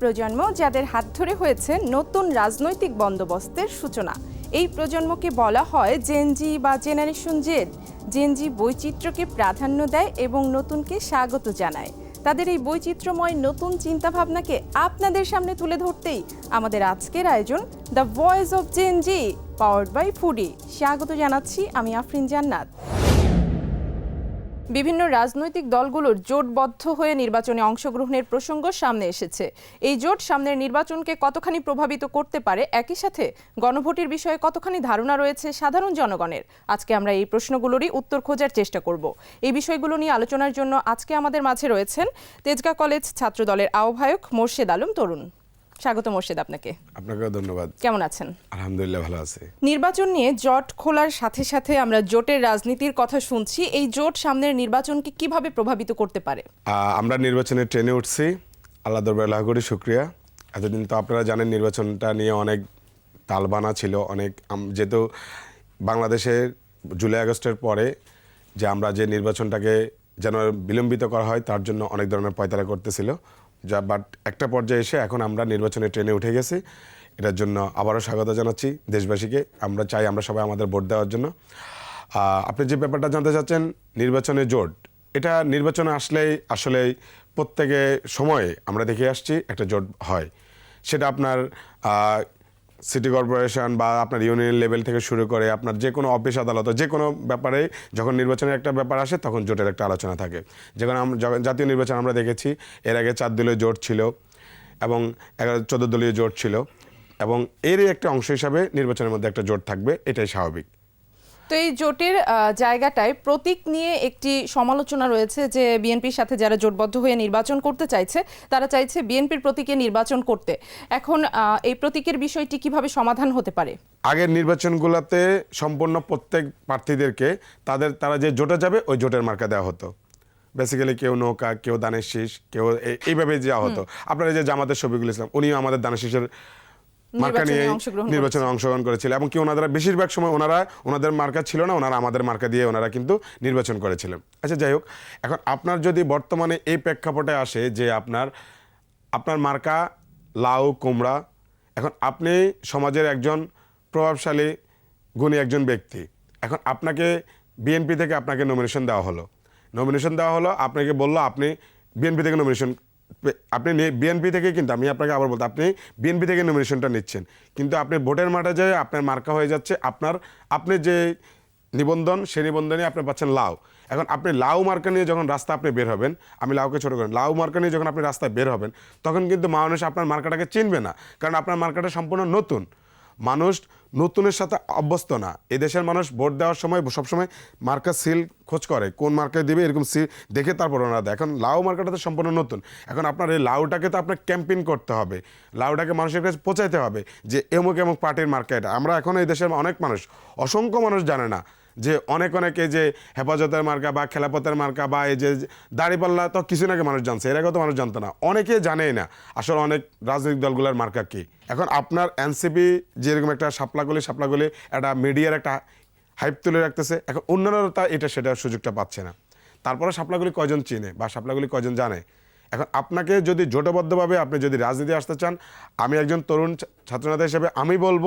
প্রজন্ম যাদের হাত ধরে হয়েছে নতুন রাজনৈতিক বন্দোবস্তের সূচনা। এই প্রজন্মকে বলা হয় জেনজি বা জেনারেশন জেড জেনজি বৈচিত্র্যকে প্রাধান্য দেয় এবং নতুনকে স্বাগত জানায়। তাদের এই বৈচিত্র্যময় নতুন চিন্তাভাবনাকে আপনাদের সামনে তুলে ধরতেই আমাদের আজকের আয়োজন the voice of Gen Z powered by Foodi স্বাগত জানাচ্ছি আমি আফরিন জান্নাত। বিভিন্ন রাজনৈতিক দলগুলোর জোটবদ্ধ হয়ে নির্বাচনে অংশগ্রহণের প্রসঙ্গ সামনে এসেছে। এই জোট সামনের নির্বাচনকে কতখানি প্রভাবিত করতে পারে একই সাথে গণভোটের বিষয়ে কতখানি ধারণা রয়েছে সাধারণ জনগণের? আজকে আমরা এই প্রশ্নগুলোরই উত্তর খোঁজার চেষ্টা করব। এই বিষয়গুলো নিয়ে আলোচনার জন্য আজকে আমাদের মাঝে রয়েছেন তেজগা কলেজ ছাত্রদলের আহ্বায়ক মোর্শেদ আলম তরুণ। স্বাগত মোর্শেদ আপনাকে। আপনাকেও ধন্যবাদ। কেমন আছেন? আলহামদুলিল্লাহ ভালো আছে। নির্বাচন নিয়ে জোট খোলার সাথে সাথে আমরা জোটের রাজনীতির কথা শুনছি। এই জোট সামনের নির্বাচনকে কীভাবে প্রভাবিত করতে পারে? আমরা নির্বাচনে ট্রেনে উঠছি। আল্লাহ দরবার আল্লাহ করি শুক্রিয়া। এতদিন তো আপনারা জানেন নির্বাচনটা নিয়ে অনেক তালবানা ছিল অনেক যেহেতু বাংলাদেশের জুলাই আগস্টের পরে যে আমরা যে নির্বাচনটাকে যেন বিলম্বিত করা হয় তার জন্য অনেক ধরনের পয়তারা করতেছিল। যা বাট একটা পর্যায়ে এসে এখন আমরা নির্বাচনের ট্রেনে উঠে গেছি। এটার জন্য আবারও স্বাগত জানাচ্ছি দেশবাসীকে। আমরা চাই আমরা সবাই আমাদের ভোট দেওয়ার জন্য। আপনি যে ব্যাপারটা জানতে চাচ্ছেন, নির্বাচনে জোট, এটা নির্বাচনে আসলেই আসলে প্রত্যেকে সময়ে আমরা দেখে আসছি একটা জোট হয়। সেটা আপনার সিটি কর্পোরেশন বা আপনার ইউনিয়ন লেভেল থেকে শুরু করে আপনার যে কোনো অফিস আদালত, যে কোনো ব্যাপারে যখন নির্বাচনের একটা ব্যাপার আসে, তখন জোটের একটা আলোচনা থাকে। যেখানে আমরা জাতীয় নির্বাচন আমরা দেখেছি, এর আগে চার দলীয় জোট ছিল এবং এগারো, চোদ্দ দলীয় জোট ছিল এবং এরই একটা অংশ হিসাবে নির্বাচনের মধ্যে একটা জোট থাকবে, এটাই স্বাভাবিক। তো এই জোটের জায়গাটায় প্রতীক নিয়ে একটি সমালোচনা রয়েছে যে বিএনপির সাথে যারা জোটবদ্ধ হয়ে নির্বাচন করতে চাইছে তারা চাইছে বিএনপির প্রতীকে নির্বাচন করতে। এখন এই প্রতীকের বিষয়টি কীভাবে সমাধান হতে পারে? আগের নির্বাচনগুলোতে সম্পূর্ণ প্রত্যেক প্রার্থীদেরকে তাদের তারা যে জোটে যাবে ওই জোটের মার্কা দেওয়া হতো। বেসিক্যালি কেউ নৌকা কেউ দানের শীষ কেউ এইভাবে দেওয়া হতো। আপনারা যে জামাতের শফিকুল ইসলাম উনিও আমাদের দানের শীষের মার্কা নিয়ে নির্বাচনে অংশগ্রহণ করেছিল এবং কি ওনারা বেশিরভাগ সময় ওনারা ওনাদের মার্কা ছিল না ওনারা আমাদের মার্কা দিয়ে ওনারা কিন্তু নির্বাচন করেছিলেন আচ্ছা যাই হোক এখন আপনার যদি বর্তমানে এই প্রেক্ষাপটে আসে যে আপনার আপনার মার্কা লাউ কুমড়া এখন আপনি সমাজের একজন প্রভাবশালী গুণী একজন ব্যক্তি এখন আপনাকে বিএনপি থেকে আপনাকে নমিনেশন দেওয়া হলো। নমিনেশন দেওয়া হলো আপনাকে বলল আপনি বিএনপি থেকে নমিনেশন আপনি বিএনপি থেকে কিন্তু, আমি আপনাকে আবার বলতে, আপনি বিএনপি থেকে নমিনেশনটা নিচ্ছেন। কিন্তু আপনি ভোটের মাঠে যায় আপনার মার্কা হয়ে যাচ্ছে, আপনার, আপনি যে নিবন্ধন সেই নিবন্ধনে আপনি পাচ্ছেন লাউ। এখন আপনি লাউ মার্কা নিয়ে যখন রাস্তা আপনি বের হবেন, আমি লাউকে ছোটো করেন, লাউ মার্কা নিয়ে যখন আপনি রাস্তায় বের হবেন, তখন কিন্তু মানুষ আপনার মার্কাটাকে চিনবে না। কারণ আপনার মার্কাটা সম্পূর্ণ নতুন। মানুষ নতুনের সাথে অভ্যস্ত না। এদেশের দেশের মানুষ ভোট দেওয়ার সময় সবসময় মার্কা সিল খোঁজ করে, কোন মার্কায় দেবে এরকম সিল দেখে তারপর ওনারা দেয়। এখন লাউ মার্কাটা তো সম্পূর্ণ নতুন। এখন আপনার এই লাউটাকে তো আপনার ক্যাম্পেইন করতে হবে। লাউটাকে মানুষের কাছে পৌঁছাইতে হবে যে এমুক এমুক পার্টির মার্কেট এটা। আমরা এখন এই দেশের অনেক মানুষ, অসংখ্য মানুষ জানে না যে অনেক অনেকে যে হেফাজতের মার্কা বা খেলাপথের মার্কা বা এই যে দাড়িপাল্লা, তো কিছু নাকি মানুষ জানছে। এর আগে তো মানুষ জানতো না। অনেকে জানেই না আসলে অনেক রাজনৈতিক দলগুলোর মার্কা কি। এখন আপনার এনসিপি যেরকম একটা সাপলাগুলি সাপলাগুলি একটা মিডিয়ার একটা হাইপ তুলে রাখতেছে, এখন অন্যরা তা এটা সেটার সুযোগটা পাচ্ছে না। তারপরে সাপলাগুলি কয়জন চিনে বা সাপলাগুলি কয়জন জানে? এখন আপনাকে যদি জোটবদ্ধভাবে আপনি যদি রাজনীতি আসতে চান, আমি একজন তরুণ ছাত্রনেতা হিসেবে আমি বলব,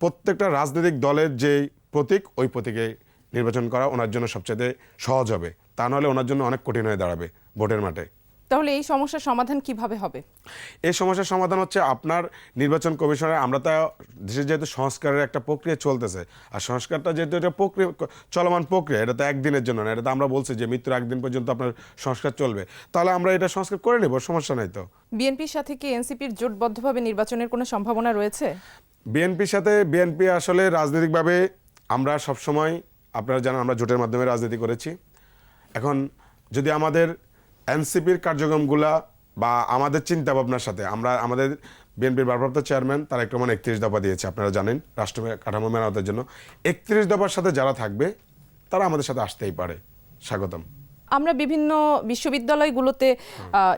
প্রত্যেকটা রাজনৈতিক দলের যে প্রতীক ওই প্রতীকে নির্বাচন করা ওনার জন্য সবচেয়ে সহজ হবে। তা নাহলে ওনার জন্য অনেক কঠিন হয়ে দাঁড়াবে ভোটের মাঠে। তাহলে এই সমস্যার সমাধান কীভাবে হবে? এই সমস্যার সমাধান হচ্ছে আপনার নির্বাচন কমিশনের আমরা তো দেশের যেহেতু সংস্কারের একটা প্রক্রিয়া চলতেছে আর সংস্কারটা যেহেতু এটা প্রক্রিয়া চলমান প্রক্রিয়া এটা তো একদিনের জন্য না এটা তো আমরা বলছি যে মৃত্যুর একদিন পর্যন্ত আপনার সংস্কার চলবে। তাহলে আমরা এটা সংস্কার করে নেব সমস্যা নাই তো। বিএনপির সাথে কি এনসিপির জোটবদ্ধভাবে নির্বাচনের কোনো সম্ভাবনা রয়েছে? বিএনপির সাথে বিএনপি আসলে রাজনৈতিকভাবে আমরা সবসময়, আপনারা জানেন আমরা জোটের মাধ্যমে রাজনীতি করেছি। এখন যদি আমাদের এনসিপির কার্যক্রমগুলা বা আমাদের চিন্তা ভাবনার সাথে, আমরা আমাদের বিএনপির ভারপ্রাপ্ত চেয়ারম্যান তারা একটা মানে একত্রিশ দফা দিয়েছে, আপনারা জানেন রাষ্ট্র কাঠামো মেরামতের জন্য। একত্রিশ দফার সাথে যারা থাকবে, তারা আমাদের সাথে আসতেই পারে। স্বাগতম। আমরা বিভিন্ন বিশ্ববিদ্যালয়গুলোতে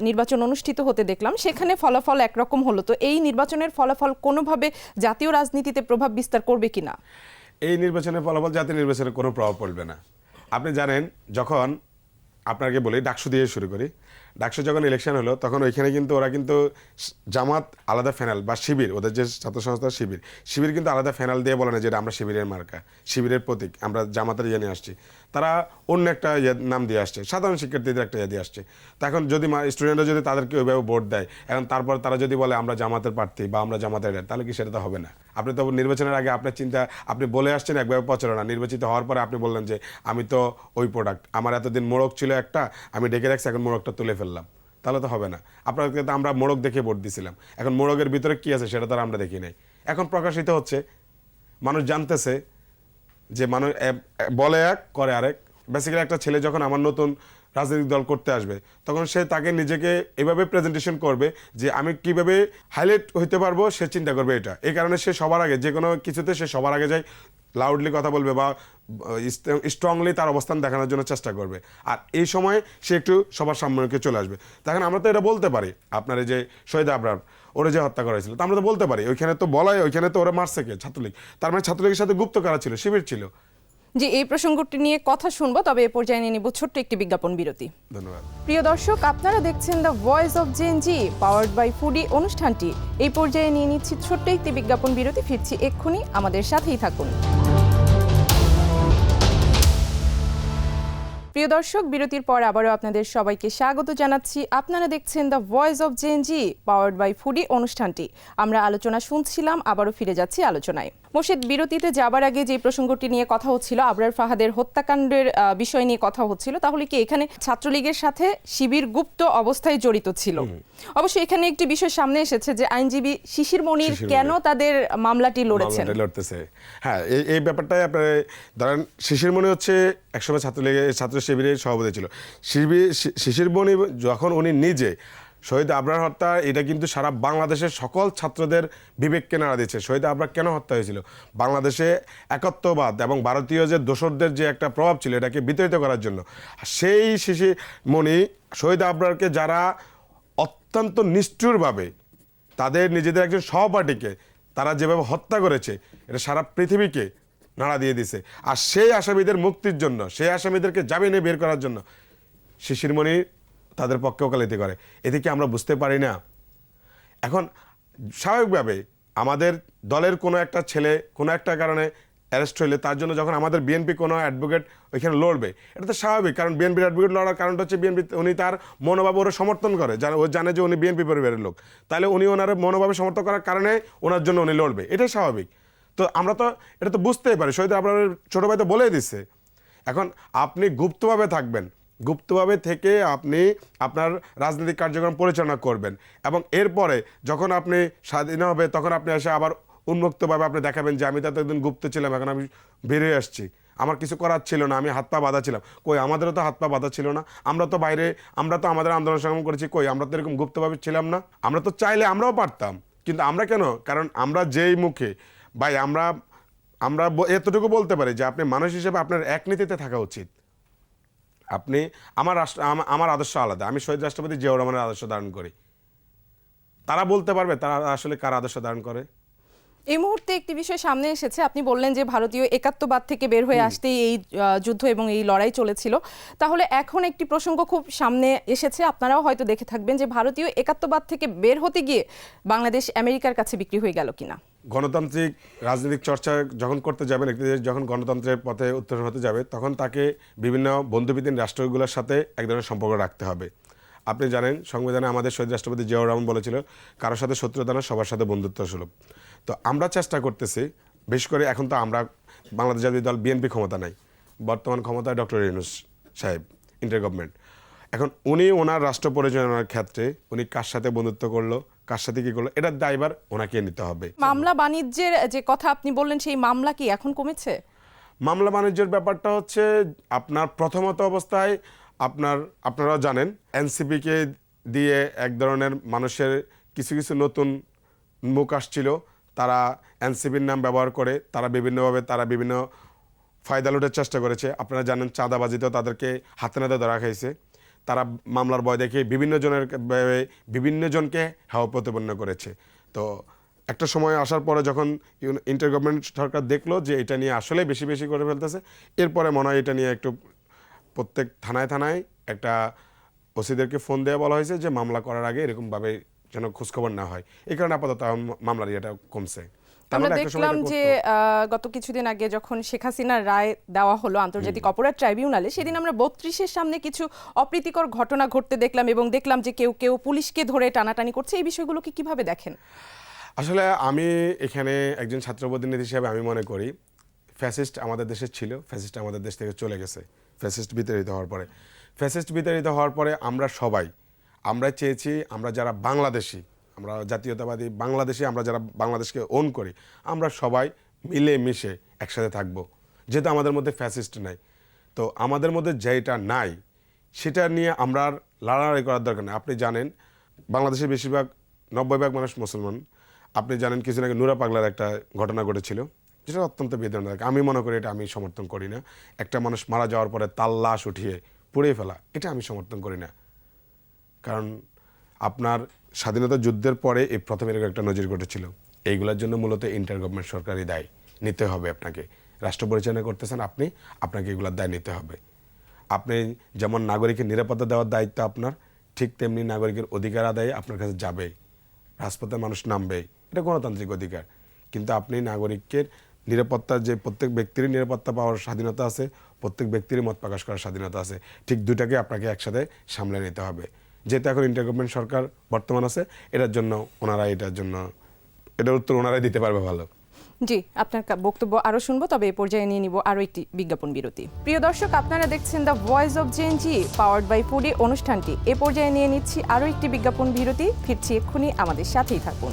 নির্বাচন অনুষ্ঠিত হতে দেখলাম, সেখানে ফলাফল একরকম হলো। তো এই নির্বাচনের ফলাফল কোনোভাবে জাতীয় রাজনীতিতে প্রভাব বিস্তার করবে কিনা? এই নির্বাচনের ফলাফল জাতীয় নির্বাচনের কোনো প্রভাব পড়বে না। আপনি জানেন, যখন আপনাকে বলি, ডাকসু দিয়ে শুরু করি ডাকসু যখন ইলেকশন হলো, তখন ওইখানে কিন্তু ওরা কিন্তু জামাত আলাদা ফ্যানাল বা শিবির, ওদের যে ছাত্র সংস্থার শিবির শিবির কিন্তু আলাদা ফ্যানাল দিয়ে বলে না যেটা আমরা শিবিরের মার্কা, শিবিরের প্রতীক, আমরা জামাতের ইয়ে নিয়ে আসছি। তারা অন্য একটা ইয়ে নাম দিয়ে আসছে, সাধারণ শিক্ষার্থীদের একটা ইয়ে দিয়ে আসছে। তো এখন যদি স্টুডেন্টরা যদি তাদেরকে ওইভাবে ভোট দেয়, এখন তারপর তারা যদি বলে আমরা জামাতের প্রার্থী বা আমরা জামাতের তাহলে কি সেটা তো হবে না? আপনি তো নির্বাচনের আগে আপনার চিন্তা, আপনি বলে আসছেন একভাবে প্রচারণা নির্বাচিত হওয়ার পরে আপনি বললেন যে আমি তো ওই প্রোডাক্ট আমার এতদিন মোড়ক ছিল একটা, আমি ডেকে রাখছি, এখন মোড়কটা তুলে ফেললাম। তাহলে তো হবে না। আপনাদেরকে তো আমরা মোড়ক দেখে ভোট দিছিলাম। এখন মোড়কের ভিতরে কি আছে সেটা তো আমরা দেখি নাই। এখন প্রকাশিত হচ্ছে, মানুষ জানতেছে যে মানুষ বলে এক, করে আরেক। বেসিক্যালি একটা ছেলে যখন আমার নতুন রাজনৈতিক দল করতে আসবে, তখন সে তাকে নিজেকে এভাবে প্রেজেন্টেশন করবে যে আমি কীভাবে হাইলাইট হইতে পারব, সে চিন্তা করবে এটা। এই কারণে সে সবার আগে, যে কোনো কিছুতে সে সবার আগে যায় লাউডলি কথা বলবে বা স্ট্রংলি তার অবস্থান দেখানোর জন্য চেষ্টা করবে। আর এই সময় সে একটু সবার সামনে চলে আসবে। তখন আমরা তো এটা বলতে পারি, আপনার এই যে শহীদ আবরার, ওরা যে হত্যা করা হয়েছিল তা আমরা তো বলতে পারি, ওইখানে তো বলাই, ওইখানে তো ওরা মারছে কে? ছাত্রলীগ। তার মানে ছাত্রলীগের সাথে গুপ্ত কারা ছিল? শিবির ছিল। যে এই প্রসঙ্গটি নিয়ে কথা শুনব তবে এ পর্যায়ে নিয়ে নিব ছোট্ট একটি বিজ্ঞাপন বিরতি। ধন্যবাদ। প্রিয় দর্শক আপনারা দেখছেন the voice of Gen Z powered by Foodi অনুষ্ঠানটি। এই পর্যায়ে নিয়ে নিচ্ছি ছোট্ট একটি বিজ্ঞাপন বিরতি ফিরছি এক্ষুনি। আমাদের সাথেই থাকুন। প্রিয় দর্শক বিরতির পর আবারও আপনাদের সবাইকে স্বাগত জানাচ্ছি। আপনারা দেখছেন the voice of Gen Z powered by Foodi অনুষ্ঠানটি। আমরা আলোচনা শুনছিলাম আবারও ফিরে যাচ্ছি আলোচনায়। মোর্শেদ বিরতিতে যাবার আগে যে প্রসঙ্গটি নিয়ে কথা হচ্ছিল আবরার ফাহাদের হত্যাকাণ্ডের বিষয় নিয়ে কথা হচ্ছিল তাহলে কি এখানে ছাত্রলীগের সাথে শিবির গুপ্ত অবস্থায় জড়িত ছিল? অবশ্য এখানে একটি বিষয় সামনে এসেছে যে আইনজীবী শিশির মনির কেন তাদের মামলাটি লড়েছেন? লড়তেছে। হ্যাঁ এই ব্যাপারটাই আপনার ধরেন শিশির মণি হচ্ছে একসময় ছাত্রলীগের ছাত্র শিবিরের সভাপতি ছিল। শিবির শিশির মণি যখন উনি নিজে শহীদ আবরার হত্যা, এটা কিন্তু সারা বাংলাদেশের সকল ছাত্রদের বিবেককে নাড়া দিচ্ছে শহীদ আবরার কেন হত্যা হয়েছিল? বাংলাদেশে একত্ববাদ এবং ভারতীয় যে দোসরদের যে একটা প্রভাব ছিল, এটাকে বিতরিত করার জন্য। সেই শিশির মণি শহীদ আবরারকে যারা অত্যন্ত নিষ্ঠুরভাবে তাদের নিজেদের একজন সহপাঠীকে তারা যেভাবে হত্যা করেছে, এটা সারা পৃথিবীকে নাড়া দিয়ে দিছে। আর সেই আসামিদের মুক্তির জন্য, সেই আসামিদেরকে জামিনে বের করার জন্য শিশিরমণি তাদের পক্ষে ওকালতি করে। এতে কি আমরা বুঝতে পারি না। এখন স্বাভাবিকভাবে আমাদের দলের কোনো একটা ছেলে কোনো একটা কারণে অ্যারেস্ট হইলে তার জন্য যখন আমাদের বিএনপি কোনো অ্যাডভোকেট ওইখানে লড়বে, এটা তো স্বাভাবিক। কারণ বিএনপির অ্যাডভোকেট লড়ার কারণটা হচ্ছে বিএনপি, উনি তার মনোভাব ওরা সমর্থন করে। ও জানে যে উনি বিএনপি পরিবারের লোক। তাহলে উনি ওনার মনোভাবে সমর্থন করার কারণে ওনার জন্য উনি লড়বে। এটাই স্বাভাবিক। তো আমরা তো এটা তো বুঝতেই পারি। শহীদ আপনার ছোটো ভাই তো বলেই দিচ্ছে এখন আপনি গুপ্তভাবে থাকবেন। গুপ্তভাবে থেকে আপনি আপনার রাজনৈতিক কার্যক্রম পরিচালনা করবেন এবং এরপরে যখন আপনি স্বাধীন হবে, তখন আপনি এসে আবার উন্মুক্তভাবে আপনি দেখাবেন যে আমি তো একদিন গুপ্ত ছিলাম, এখন আমি বেরিয়ে আসছি। আমার কিছু করার ছিল না, আমি হাত পা বাঁধা ছিলাম। কই, আমাদেরও তো হাত পা বাঁধা ছিল না। আমরা তো বাইরে, আমরা তো আমাদের আন্দোলন সংগ্রাম করেছি, কই, আমরা তো এরকম গুপ্তভাবে ছিলাম না। আমরা তো চাইলে আমরাও পারতাম, কিন্তু আমরা কেন? কারণ আমরা যেই মুখে ভাই আমরা আমরা এতটুকু বলতে পারি যে আপনি মানুষ হিসেবে আপনার এক নীতিতে থাকা উচিত। আপনি আমার রাষ্ট্র আমা- আমার আদর্শ আলাদা আমি শহীদ রাষ্ট্রপতি জিয়াউর রহমানের আদর্শ ধারণ করি। তারা বলতে পারবে তারা আসলে কার আদর্শ ধারণ করে। এই মুহূর্তে একটি বিষয় সামনে এসেছে আপনি বললেন যে ভারতীয় একাত্মবাদ থেকে বের হয়ে আসতেই এই যুদ্ধ এবং এই লড়াই চলেছিল। তাহলে এখন একটি প্রসঙ্গ খুব সামনে এসেছে আপনারাও হয়তো দেখে থাকবেন যে ভারতীয় একাত্মবাদ থেকে বের হতে গিয়ে বাংলাদেশ আমেরিকার কাছে বিক্রি হয়ে গেল কিনা। গণতান্ত্রিক রাজনৈতিক চর্চা যখন করতে যাবেন, একটি দেশ যখন গণতন্ত্রের পথে উত্তরণ হতে যাবে, তখন তাকে বিভিন্ন বন্ধুবিধীন রাষ্ট্রগুলোর সাথে এক ধরনের সম্পর্ক রাখতে হবে। আপনি জানেন, সংবিধানে আমাদের শহীদ রাষ্ট্রপতি জিয়াউর রহমান বলেছিল, কারোর সাথে শত্রুতা না সবার সাথে বন্ধুত্ব সুলভ তো আমরা চেষ্টা করতেছি, বিশেষ করে এখন তো আমরা বাংলাদেশ জাতীয় দল, বিএনপি ক্ষমতা নাই। বর্তমান ক্ষমতায় ডক্টর ইউনুস সাহেব ইন্টার গভর্নমেন্ট এখন উনি ওনার রাষ্ট্র পরিচালনার ক্ষেত্রে, উনি কার সাথে বন্ধুত্ব করল? কার সাথে কি করল? এটার দায়ভার ওনাকে নিতে হবে। মামলা বাণিজ্যের যে কথা আপনি বললেন সেই মামলা কি এখন কমেছে? মামলা বাণিজ্যের ব্যাপারটা হচ্ছে আপনার প্রথমত অবস্থায় আপনার আপনারা জানেন এনসিপিকে দিয়ে এক ধরনের মানুষের কিছু কিছু নতুন মুখ আসছিল। তারা এনসিপির নাম ব্যবহার করে তারা বিভিন্নভাবে তারা বিভিন্ন ফায়দা লুটের চেষ্টা করেছে। আপনারা জানেন চাঁদাবাজিতেও তাদেরকে হাতে নাতে ধরা খাইছে। তারা মামলার ভয় দেখে বিভিন্ন জনের বিভিন্ন জনকে হাওয়া প্রতিপন্ন করেছে। তো একটা সময় আসার পরে যখন ইন্টার গভর্নমেন্ট সরকার দেখল যে এটা নিয়ে আসলে বেশি বেশি করে ফেলতেছে, এরপরে মনে হয় এটা নিয়ে একটু প্রত্যেক থানায় থানায় একটা ওসিদেরকে ফোন দেওয়া বলা হয়েছে যে মামলা করার আগে এরকমভাবে যেন খোঁজখবর না হয়। এই কারণে আপাতত মামলার ইয়েটা কমছে। আমরা দেখলাম যে গত কিছুদিন আগে যখন শেখ হাসিনার রায় দেওয়া হলো আন্তর্জাতিক অপরাধ ট্রাইব্যুনালে সেদিন আমরা বত্রিশের সামনে কিছু অপ্রীতিকর ঘটনা ঘটতে দেখলাম এবং দেখলাম যে কেউ কেউ পুলিশকে ধরে টানাটানি করছে। এই বিষয়গুলোকে কীভাবে দেখেন? আসলে আমি এখানে একজন ছাত্র প্রতিনিধি হিসেবে আমি মনে করি ফ্যাসিস্ট আমাদের দেশে ছিল ফ্যাসিস্ট আমাদের দেশ থেকে চলে গেছে ফ্যাসিস্ট বিতাড়িত হওয়ার পরে। ফ্যাসিস্ট বিতাড়িত হওয়ার পরে আমরা সবাই আমরা চেয়েছি আমরা যারা বাংলাদেশি আমরা জাতীয়তাবাদী বাংলাদেশে আমরা যারা বাংলাদেশকে ওন করি, আমরা সবাই মিলে মিশে একসাথে থাকব। যেহেতু আমাদের মধ্যে ফ্যাসিস্ট নাই। তো আমাদের মধ্যে যেটা নাই, সেটা নিয়ে আমরা আর লড়াই করার দরকার নেই। আপনি জানেন, বাংলাদেশের বেশিরভাগ নব্বই ভাগ মানুষ মুসলমান। আপনি জানেন কিছুদিন আগে নুরা পাগলার একটা ঘটনা ঘটেছিল, যেটা অত্যন্ত বেদনাদায়ক। আমি মনে করি এটা আমি সমর্থন করি না। একটা মানুষ মারা যাওয়ার পরে তার লাশ উঠিয়ে পুড়িয়ে ফেলা, এটা আমি সমর্থন করি না। কারণ আপনার স্বাধীনতা যুদ্ধের পরে এই প্রথম এরকম একটা নজির ঘটেছিল। এইগুলোর জন্য মূলত ইন্টার গভর্নমেন্ট সরকারই দায়। নিতে হবে আপনাকে। রাষ্ট্র পরিচালনা করতেছেন আপনি, আপনাকে এগুলোর দায় নিতে হবে। আপনি যেমন নাগরিকের নিরাপত্তা দেওয়ার দায়িত্ব আপনার, ঠিক তেমনি নাগরিকের অধিকার আদায়ে আপনার কাছে যাবে। রাজপথে মানুষ নামবে, এটা গণতান্ত্রিক অধিকার। কিন্তু আপনি নাগরিকের নিরাপত্তা, যে প্রত্যেক ব্যক্তিরই নিরাপত্তা পাওয়ার স্বাধীনতা আছে, প্রত্যেক ব্যক্তিরই মত প্রকাশ করার স্বাধীনতা আছে, ঠিক দুটাকে আপনাকে একসাথে সামলে নিতে হবে। যেহেতু এখন ইন্টারগভর্নমেন্ট সরকার বর্তমান আছে, এটার জন্য ওনারা এটার জন্য, এটার উত্তর ওনারাই দিতে পারবে ভালো। জি, আপনার বক্তব্য আরও শুনব, তবে এ পর্যায়ে নিয়ে নিব আরও একটি বিজ্ঞাপন বিরতি। প্রিয় দর্শক, আপনারা দেখছেন the voice of Gen Z powered by Foodi অনুষ্ঠানটি। এ পর্যায়ে নিয়ে নিচ্ছি আরও একটি বিজ্ঞাপন বিরতি, ফিরছি এক্ষুনি আমাদের সাথেই থাকুন।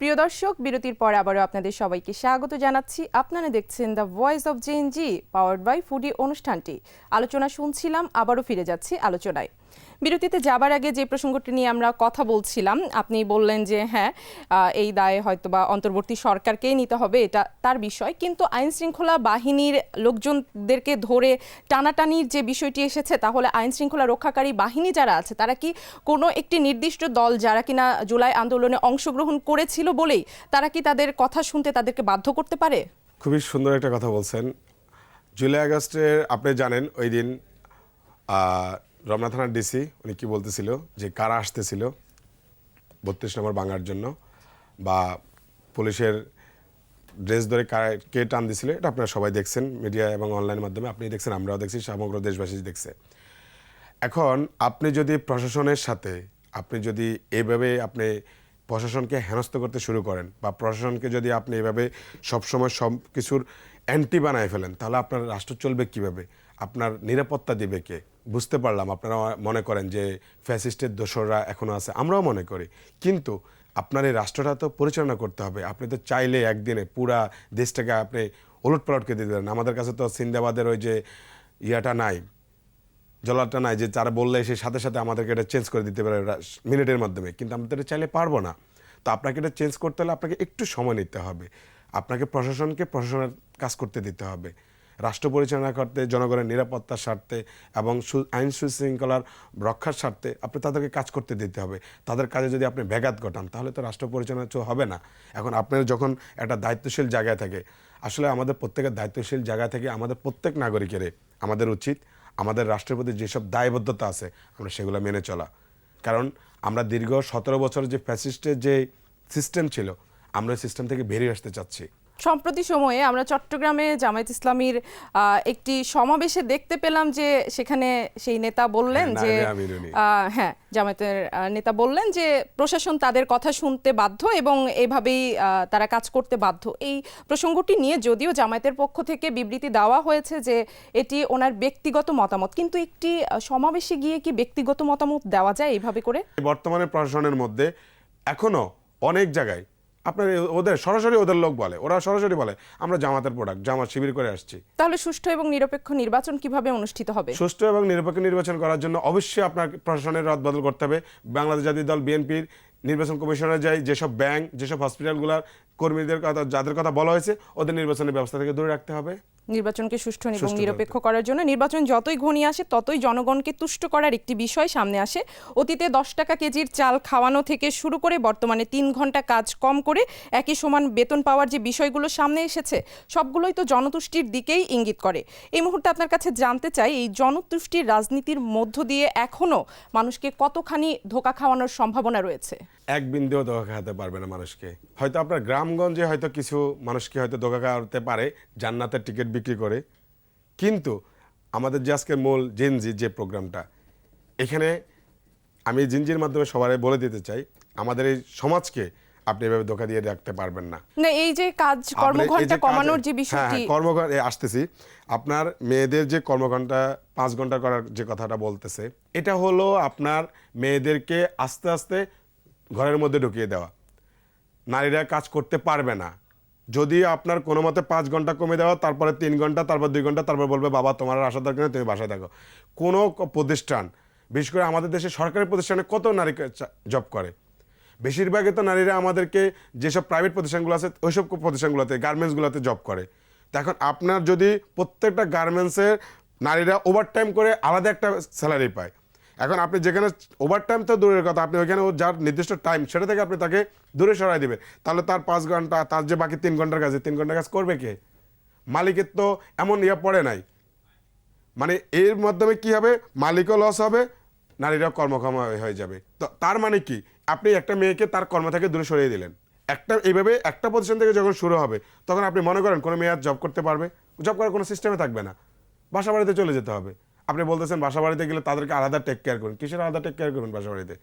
প্রিয় দর্শক, বিরতির পর আবারও আপনাদের সবাইকে স্বাগত জানাচ্ছি। আপনারা দেখছেন the voice of Gen Z powered by Foodi অনুষ্ঠানটি। আলোচনা শুনছিলাম, আবারও ফিরে যাচ্ছি আলোচনায়। বিরতিতে যাবার আগে যে প্রসঙ্গটি নিয়ে আমরা কথা বলছিলাম, আপনি বললেন যে হ্যাঁ এই দায়ে হয়তোবা অন্তর্বর্তী সরকারকেই নিতে হবে, এটা তার বিষয়। কিন্তু আইন শৃঙ্খলা বাহিনীর লোকজনদেরকে ধরে টানাটানির যে বিষয়টি এসেছে, তাহলে আইন শৃঙ্খলা রক্ষাকারী বাহিনী যারা আছে, তারা কি কোনো একটি নির্দিষ্ট দল যারা কিনা জুলাই আন্দোলনে অংশগ্রহণ করেছিল বলেই তারা কি তাদের কথা শুনতে তাদেরকে বাধ্য করতে পারে? খুবই সুন্দর একটা কথা বলছেন। জুলাই আগস্টের, আপনি জানেন, ওই দিন রমনা থানার ডিসি, উনি কি বলতেছিল? যে কারা আসতেছিল বত্রিশ নম্বর বাঙার জন্য বা পুলিশের ড্রেস ধরে কারা- কে টান দিছিল, এটা আপনারা সবাই দেখছেন মিডিয়া এবং অনলাইনের মাধ্যমে। আপনি দেখছেন, আমরাও দেখছি, সমগ্র দেশবাসী দেখছে। এখন আপনি যদি প্রশাসনের সাথে, আপনি যদি এভাবে আপনি প্রশাসনকে হেনস্থ করতে শুরু করেন বা প্রশাসনকে যদি আপনি এভাবে সবসময় সব কিছুর অ্যান্টি বানায় ফেলেন, তাহলে আপনার রাষ্ট্র চলবে কীভাবে? আপনার নিরাপত্তা দিবে কে? বুঝতে পারলাম, আপনারা মনে করেন যে ফ্যাসিস্টের দোসররা এখনও আছে, আমরাও মনে করি। কিন্তু আপনার এই রাষ্ট্রটা তো পরিচালনা করতে হবে, আপনি তো চাইলে একদিনে পুরা দেশটাকে আপনি ওলট পালটকে দিতে পারেন আমাদের কাছে তো সিন্দাবাদের ওই যে ইয়াটা নাই জলারটা নাই, যে তারা বললে সে সাথে সাথে আমাদেরকে এটা চেঞ্জ করে দিতে পারে মিনিটের মাধ্যমে। কিন্তু আমরা তো এটা চাইলে পারব না। তো আপনাকে এটা চেঞ্জ করতে হলে আপনাকে একটু সময় নিতে হবে। আপনাকে প্রশাসনকে প্রশাসনের কাজ করতে দিতে হবে। রাষ্ট্র পরিচালনা করতে, জনগণের নিরাপত্তার স্বার্থে এবং আইন সুশৃঙ্খলার রক্ষার স্বার্থে আপনি তাদেরকে কাজ করতে দিতে হবে। তাদের কাজে যদি আপনি ব্যাঘাত ঘটান, তাহলে তো রাষ্ট্র পরিচালনা তো হবে না। এখন আপনার যখন একটা দায়িত্বশীল জায়গায় থাকে, আসলে আমাদের প্রত্যেকের দায়িত্বশীল জায়গা থেকে আমাদের প্রত্যেক নাগরিকের আমাদের উচিত, আমাদের রাষ্ট্রের প্রতি যেসব দায়বদ্ধতা আছে, আমরা সেগুলো মেনে চলা। কারণ আমরা দীর্ঘ সতেরো বছর যে ফ্যাসিস্টের যে সিস্টেম ছিল, আমরা সিস্টেম থেকে বেরিয়ে আসতে চাচ্ছি। সম্প্রতি সময়ে আমরা চট্টগ্রামে জামায়াত ইসলামীর একটি সমাবেশে দেখতে পেলাম যে সেখানে সেই নেতা বললেন হ্যাঁ, যে হ্যাঁ জামায়াতের নেতা বললেন যে প্রশাসন তাদের কথা শুনতে বাধ্য এবং এভাবেই আহ, তারা কাজ করতে বাধ্য। এই প্রসঙ্গটি নিয়ে যদিও জামায়াতের পক্ষ থেকে বিবৃতি দেওয়া হয়েছে যে এটি ওনার ব্যক্তিগত মতামত কিন্তু একটি সমাবেশে গিয়ে কি ব্যক্তিগত মতামত দেওয়া যায় এইভাবে করে? বর্তমানে প্রশাসনের মধ্যে এখনও অনেক জায়গায় আপনার ওদের সরাসরি ওদের লোক বলে। ওরা সরাসরি বলে আমরা জামাতের প্রোডাক্ট জামাত শিবির করে আসছি। তাহলে সুষ্ঠু এবং নিরপেক্ষ নির্বাচন কীভাবে অনুষ্ঠিত হবে? সুষ্ঠু এবং নিরপেক্ষ নির্বাচন করার জন্য অবশ্যই আপনার প্রশাসনের রদ বদল করতে হবে। বাংলাদেশ জাতীয় দল বিএনপির নির্বাচন কমিশনে যায় যেসব ব্যাংক যেসব হসপিটালগুলোর কর্মীদের কথা যাদের কথা বলা হয়েছে ওদের নির্বাচনের ব্যবস্থা থেকে দূরে রাখতে হবে। নির্বাচনকে সুষ্ঠু এবং নিরপেক্ষ করার জন্য নির্বাচন যতই ঘনিয়ে আসে ততই জনগণকে তুষ্ট করার একটি বিষয় সামনে আসে। অতীতে দশ টাকা কেজির চাল খাওয়ানো থেকে শুরু করে বর্তমানে তিন ঘণ্টা কাজ কম করে একই সমান বেতন পাওয়ার যে বিষয়গুলো সামনে এসেছে সবগুলোই তো জনতুষ্টির দিকেই ইঙ্গিত করে। এই মুহূর্তে আপনার কাছে জানতে চাই এই জনতুষ্টির রাজনীতির মধ্য দিয়ে এখনও মানুষকে কতখানি ধোকা খাওয়ানোর সম্ভাবনা রয়েছে? এক বিন্দুও ধোকা খাওয়াতে পারবে না মানুষকে। হয়তো আপনার গ্রামগঞ্জে হয়তো কিছু মানুষকে হয়তো ধোকা খাওয়াতে পারে জান্নাতের টিকিট বিক্রি করে। কিন্তু আমাদের যে আজকের মূল জেনজি যে প্রোগ্রামটা এখানে আমি জিনজির মাধ্যমে সবাই বলে দিতে চাই আমাদের এই সমাজকে আপনি এভাবে ধোকা দিয়ে রাখতে পারবেন না। না এই যে কাজ কর্মঘণ্টা কমানোর যে হ্যাঁ, বিষয়টি হ্যাঁ, কর্মঘণ্টা আসতেছি। আপনার মেয়েদের যে কর্মঘণ্টা পাঁচ ঘণ্টা করার যে কথাটা বলতেছে এটা হলো আপনার মেয়েদেরকে আস্তে আস্তে ঘরের মধ্যে ঢুকিয়ে দেওয়া। নারীরা কাজ করতে পারবে না। যদি আপনার কোনো মতে পাঁচ ঘণ্টা কমে দেওয়া, তারপরে তিন ঘণ্টা, তারপর দুই ঘণ্টা, তারপর বলবে, বাবা, তোমার আসা দরকার নেই, তুমি বাসায় থাকো। কোনো প্রতিষ্ঠান, বিশেষ করে আমাদের দেশে সরকারি প্রতিষ্ঠানে কত নারী জব করে? বেশিরভাগই তো নারীরা আমাদেরকে যেসব প্রাইভেট প্রতিষ্ঠানগুলো আছে, ওইসব প্রতিষ্ঠানগুলোতে গার্মেন্টসগুলোতে জব করে। এখন আপনার যদি প্রত্যেকটা গার্মেন্টসের নারীরা ওভারটাইম করে আলাদা একটা স্যালারি পায় এখন আপনি যেখানে ওভারটাইম তো দূরের কথা, আপনি ওইখানে ওর যার নির্দিষ্ট টাইম সেটা থেকে আপনি তাকে দূরে সরাই দিবেন। তাহলে তার পাঁচ ঘণ্টা, তার যে বাকি তিন ঘণ্টার কাজে তিন ঘণ্টার কাজ করবে কে? মালিকের তো এমন ইয়ে পড়ে নাই। মানে এর মাধ্যমে কি হবে? মালিকও লস হবে, নারীরাও কর্মক্ষম হয়ে যাবে। তো তার মানে কি? আপনি একটা মেয়েকে তার কর্ম থেকে দূরে সরিয়ে দিলেন। একটা, এইভাবে একটা প্রতিষ্ঠান থেকে যখন শুরু হবে, তখন আপনি মনে করেন কোনো মেয়ে আর জব করতে পারবে। জব করার কোনো সিস্টেমে থাকবে না। বাসা বাড়িতে চলে যেতে হবে। আপনি বলতেছেন বাসা বাড়িতে গেলে তাদেরকে আলাদা টেক কেয়ার করুন। কিসের আলাদা টেক কেয়ার করুন বাসা বাড়িতে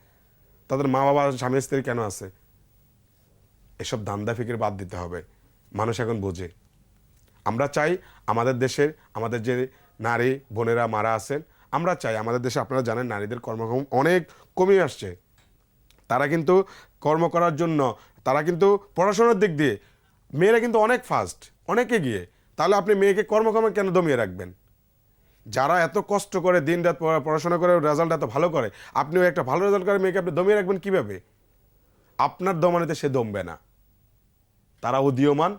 তাদের মা বাবা স্বামী স্ত্রী কেন আছে? এসব দান্দা ফিকির বাদ দিতে হবে। মানুষ এখন বোঝে। আমরা চাই আমাদের দেশের, আমাদের যে নারী, বোনেরা, মারা আছেন, আমরা চাই আমাদের দেশে আপনারা জানেন নারীদের কর্মক্ষম অনেক কমে আসছে। তারা কিন্তু কর্ম করার জন্য, তারা কিন্তু পড়াশোনার দিক দিয়ে, মেয়েরা কিন্তু অনেক ফাস্ট অনেক এগিয়ে। তাহলে আপনি মেয়েকে কর্মক্ষমে কেন দমিয়ে রাখবেন? যারা এত কষ্ট করে দিন রাত পড়া- পড়াশোনা করে রেজাল্ট এত ভালো করে আপনি ওই একটা ভালো রেজাল্ট করে মেয়েকে আপনি দমিয়ে রাখবেন কীভাবে? আপনার দমানিতে সে দমবে না। তারা উদীয়মান,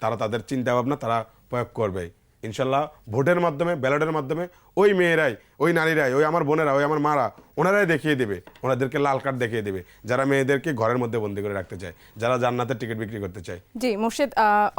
তারা তাদের চিন্তা ভাবনা তারা প্রয়োগ করবে। ইনশাল্লাহ ভোটের মাধ্যমে, ব্যালটের মাধ্যমে ওই মেয়েরাই, ওই নারীরাই, ওই আমার বোনেরা, ওই আমার মারা ওনারাই দেখিয়ে দেবে, ওনাদেরকে লাল কার্ড দেখিয়ে দেবে, যারা মেয়েদেরকে ঘরের মধ্যে বন্দি করে রাখতে চায়, যারা জান্নাতের টিকিট বিক্রি করতে চায়। জি, মোর্শেদ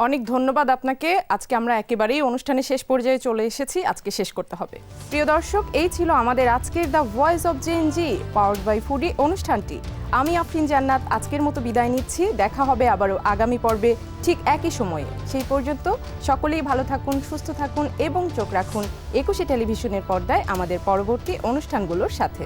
অনেক ধন্যবাদ আপনাকে। আজকে আমরা একেবারেই অনুষ্ঠানে শেষ পর্যায়ে চলে এসেছি। আজকে শেষ করতে হবে। প্রিয় দর্শক, এই ছিল আমাদের আজকের the voice of Gen Z powered by Foodi অনুষ্ঠানটি। আমি আফরিন জান্নাত, আজকের মতো বিদায় নিচ্ছি। দেখা হবে আবারও আগামী পর্বে ঠিক একই সময়ে। সেই পর্যন্ত সকলেই ভালো থাকুন, সুস্থ থাকুন এবং চোখ রাখুন একুশে টেলিভিশনের পর্দায় আমাদের পরবর্তী অনুষ্ঠানগুলোর সাথে।